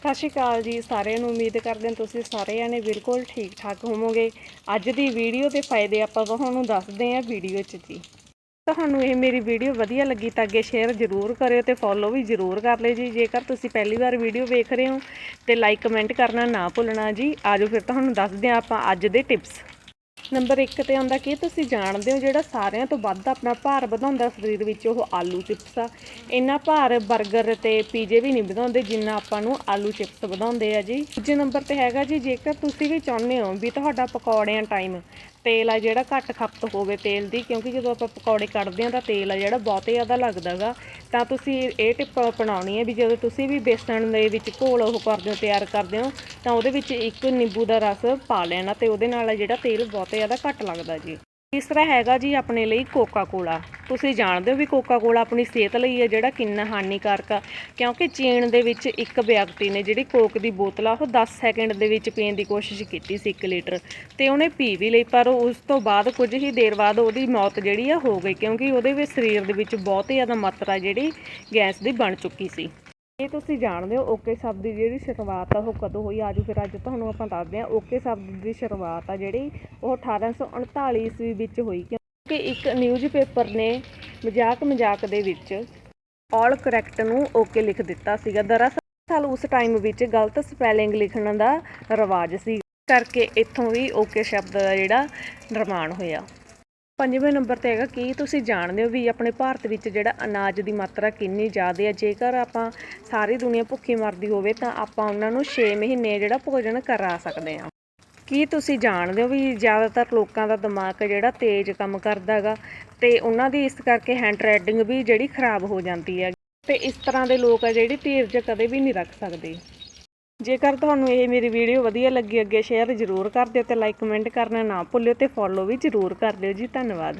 ਸਤਿ ਸ਼੍ਰੀ ਅਕਾਲ ਜੀ, ਸਾਰਿਆਂ ਨੂੰ ਉਮੀਦ ਕਰਦੇ ਹਾਂ ਤੁਸੀਂ ਸਾਰੇ ਜਾਣੇ ਬਿਲਕੁਲ ਠੀਕ ਠਾਕ ਹੋਵੋਗੇ। ਅੱਜ ਦੀ ਵੀਡੀਓ ਦੇ ਫਾਇਦੇ ਆਪਾਂ ਤੁਹਾਨੂੰ ਦੱਸਦੇ ਹਾਂ ਵੀਡੀਓ 'ਚ ਜੀ। ਤੁਹਾਨੂੰ ਇਹ ਮੇਰੀ ਵੀਡੀਓ ਵਧੀਆ ਲੱਗੀ ਤਾਂ ਅੱਗੇ ਸ਼ੇਅਰ ਜ਼ਰੂਰ ਕਰਿਓ ਤੇ ਫੋਲੋ ਵੀ ਜ਼ਰੂਰ ਕਰ ਲਿਓ ਜੀ। ਜੇਕਰ ਤੁਸੀਂ ਪਹਿਲੀ ਵਾਰ ਵੀਡੀਓ ਵੇਖ ਰਹੇ ਹੋ ਤੇ ਲਾਈਕ ਕਮੈਂਟ ਕਰਨਾ ਨਾ ਭੁੱਲਣਾ ਜੀ। ਆਜੋ ਫਿਰ ਤੁਹਾਨੂੰ ਦੱਸਦੇ ਹਾਂ ਆਪਾਂ ਅੱਜ ਦੇ ਟਿਪਸ ਨੰਬਰ 1 ਤੇ ਆਉਂਦਾ, ਕਿ ਤੁਸੀਂ ਜਾਣਦੇ ਹੋ ਜਿਹੜਾ ਸਾਰਿਆਂ ਤੋਂ ਵੱਧ ਆਪਣਾ ਭਾਰ ਵਧਾਉਂਦਾ ਸਰੀਰ ਵਿੱਚ? ਉਹ ਆਲੂ ਚਿਪਸ ਆ। ਇੰਨਾ ਭਾਰ 버ਗਰ ਤੇ ਪੀਜੇ ਵੀ ਨਹੀਂ ਵਧਾਉਂਦੇ ਜਿੰਨਾ ਆਪਾਂ ਨੂੰ ਆਲੂ ਚਿਪਸ ਵਧਾਉਂਦੇ ਆ ਜੀ। ਦੂਜੇ ਨੰਬਰ ਤੇ ਹੈਗਾ ਜੀ, ਜੇਕਰ ਤੁਸੀਂ ਵੀ ਚਾਹੁੰਦੇ ਹੋ ਵੀ ਤੁਹਾਡਾ ਪਕੌੜਿਆਂ ਟਾਈਮ ਤੇਲ ਆ ਜਿਹੜਾ ਘੱਟ ਖਪਤ ਹੋਵੇ ਤੇਲ ਦੀ, ਕਿਉਂਕਿ ਜਦੋਂ ਆਪਾਂ ਪਕੌੜੇ ਕੱਢਦੇ ਹਾਂ ਤਾਂ ਤੇਲ ਆ ਜਿਹੜਾ ਬਹੁਤ ਜ਼ਿਆਦਾ ਲੱਗਦਾਗਾ। ਤਾਂ ਤੁਸੀਂ ਇਹ ਟਿਪ ਅਪਣਾਉਣੀ ਹੈ ਵੀ ਜਦੋਂ ਤੁਸੀਂ ਵੀ ਬੇਸਣ ਦੇ ਵਿੱਚ ਘੋਲ ਉਹ ਕਰਦੇ ਹੋ, ਤਿਆਰ ਕਰਦੇ ਹੋ, ਤਾਂ ਉਹਦੇ ਵਿੱਚ ਇੱਕ ਨਿੰਬੂ ਦਾ ਰਸ ਪਾ ਲੈਣਾ ਤੇ ਉਹਦੇ ਨਾਲ ਜਿਹੜਾ ਤੇਲ ਬਹੁਤ ਜ਼ਿਆਦਾ ਘੱਟ ਲੱਗਦਾ ਜੀ। ਤੀਸਰਾ ਹੈਗਾ ਜੀ ਆਪਣੇ ਲਈ ਕੋਕਾ ਕੋਲਾ ਤੁਸੀਂ ਜਾਣਦੇ ਹੋ ਵੀ ਕੋਕਾ ਕੋਲਾ ਆਪਣੀ ਸਿਹਤ ਲਈ ਹੈ, ਜਿਹੜਾ ਕਿੰਨਾ ਹਾਨੀਕਾਰਕ ਆ। ਕਿਉਂਕਿ ਚੀਨ ਦੇ ਵਿੱਚ ਇੱਕ ਵਿਅਕਤੀ ਨੇ ਜਿਹੜੀ ਕੋਕ ਦੀ ਬੋਤਲ ਆ, ਉਹ 10 ਸੈਕਿੰਡ ਦੇ ਵਿੱਚ ਪੀਣ ਦੀ ਕੋਸ਼ਿਸ਼ ਕੀਤੀ ਸੀ 1 ਲੀਟਰ। ਤੇ ਉਹਨੇ ਪੀ ਵੀ ਲਈ, ਪਰ ਉਸ ਤੋਂ ਬਾਅਦ ਕੁਝ ਹੀ ਦੇਰ ਬਾਅਦ ਉਹਦੀ ਮੌਤ ਜਿਹੜੀ ਆ ਹੋ ਗਈ, ਕਿਉਂਕਿ ਉਹਦੇ ਵਿੱਚ ਸਰੀਰ ਦੇ ਵਿੱਚ ਬਹੁਤ ਹੀ ਜ਼ਿਆਦਾ ਮਾਤਰਾ ਜਿਹੜੀ ਗੈਸ ਦੀ ਬਣ ਚੁੱਕੀ ਸੀ। ਇਹ ਤੁਸੀਂ ਜਾਣਦੇ ਹੋ, ਓਕੇ ਸ਼ਬਦ ਦੀ ਜਿਹੜੀ ਸ਼ੁਰੂਆਤ ਆ, ਉਹ ਕਦੋਂ ਹੋਈ? ਆਜੋ ਫਿਰ ਅੱਜ ਤੁਹਾਨੂੰ ਆਪਾਂ ਦੱਸਦੇ ਹਾਂ, ਓਕੇ ਸ਼ਬਦ ਦੀ ਸ਼ੁਰੂਆਤ ਆ ਜਿਹੜੀ, ਉਹ 1839 ਈਸਵੀ ਵਿੱਚ ਹੋਈ। ਕਿਉਂਕਿ ਇੱਕ ਨਿਊਜ਼ਪੇਪਰ ਨੇ ਮਜ਼ਾਕ ਮਜ਼ਾਕ ਦੇ ਵਿੱਚ ਆਲ ਕਰੈਕਟ ਨੂੰ ਓਕੇ ਲਿਖ ਦਿੱਤਾ ਸੀਗਾ। ਦਰਅਸਲ ਉਸ ਟਾਈਮ ਵਿੱਚ ਗਲਤ ਸਪੈਲਿੰਗ ਲਿਖਣ ਦਾ ਰਿਵਾਜ ਸੀ। ਕਰਕੇ ਇੱਥੋਂ ਵੀ ਓਕੇ ਸ਼ਬਦ ਦਾ ਜਿਹੜਾ ਨਿਰਮਾਣ ਹੋਇਆ। ਪੰਜਵੇਂ ਨੰਬਰ ਤੇ ਹੈਗਾ, ਕੀ ਤੁਸੀਂ ਜਾਣਦੇ ਹੋ ਵੀ ਆਪਣੇ ਭਾਰਤ ਵਿੱਚ ਜਿਹੜਾ ਅਨਾਜ ਦੀ ਮਾਤਰਾ ਕਿੰਨੀ ਜ਼ਿਆਦਾ ਹੈ ਜੇਕਰ ਆਪਾਂ ਸਾਰੀ ਦੁਨੀਆ ਭੁੱਖੀ ਮਰਦੀ ਹੋਵੇ, ਤਾਂ ਆਪਾਂ ਉਹਨਾਂ ਨੂੰ 6 ਮਹੀਨੇ ਜਿਹੜਾ ਭੋਜਨ ਕਰਾ ਸਕਦੇ ਹਾਂ। ਕੀ ਤੁਸੀਂ ਜਾਣਦੇ ਹੋ ਵੀ ਜ਼ਿਆਦਾਤਰ ਲੋਕਾਂ ਦਾ ਦਿਮਾਗ ਜਿਹੜਾ ਤੇਜ਼ ਕੰਮ ਕਰਦਾ ਹੈਗਾ, ਤੇ ਉਹਨਾਂ ਦੀ ਇਸ ਕਰਕੇ ਹੈਂਡ ਰਾਈਟਿੰਗ ਵੀ ਜਿਹੜੀ ਖਰਾਬ ਹੋ ਜਾਂਦੀ ਹੈ? ਤੇ ਇਸ ਤਰ੍ਹਾਂ ਦੇ ਲੋਕ ਆ ਜਿਹੜੀ ਧੀਰਜ ਕਦੇ ਵੀ ਨਹੀਂ ਰੱਖ ਸਕਦੇ। ਜੇਕਰ ਤੁਹਾਨੂੰ ਇਹ ਮੇਰੀ ਵੀਡੀਓ ਵਧੀਆ ਲੱਗੀ, ਅੱਗੇ ਸ਼ੇਅਰ ਜ਼ਰੂਰ ਕਰ ਦਿਓ ਤੇ ਲਾਈਕ ਕਮੈਂਟ ਕਰਨਾ ਨਾ ਭੁੱਲਿਓ ਤੇ ਫੋਲੋ ਵੀ ਜ਼ਰੂਰ ਕਰ ਦਿਓ ਜੀ। ਧੰਨਵਾਦ।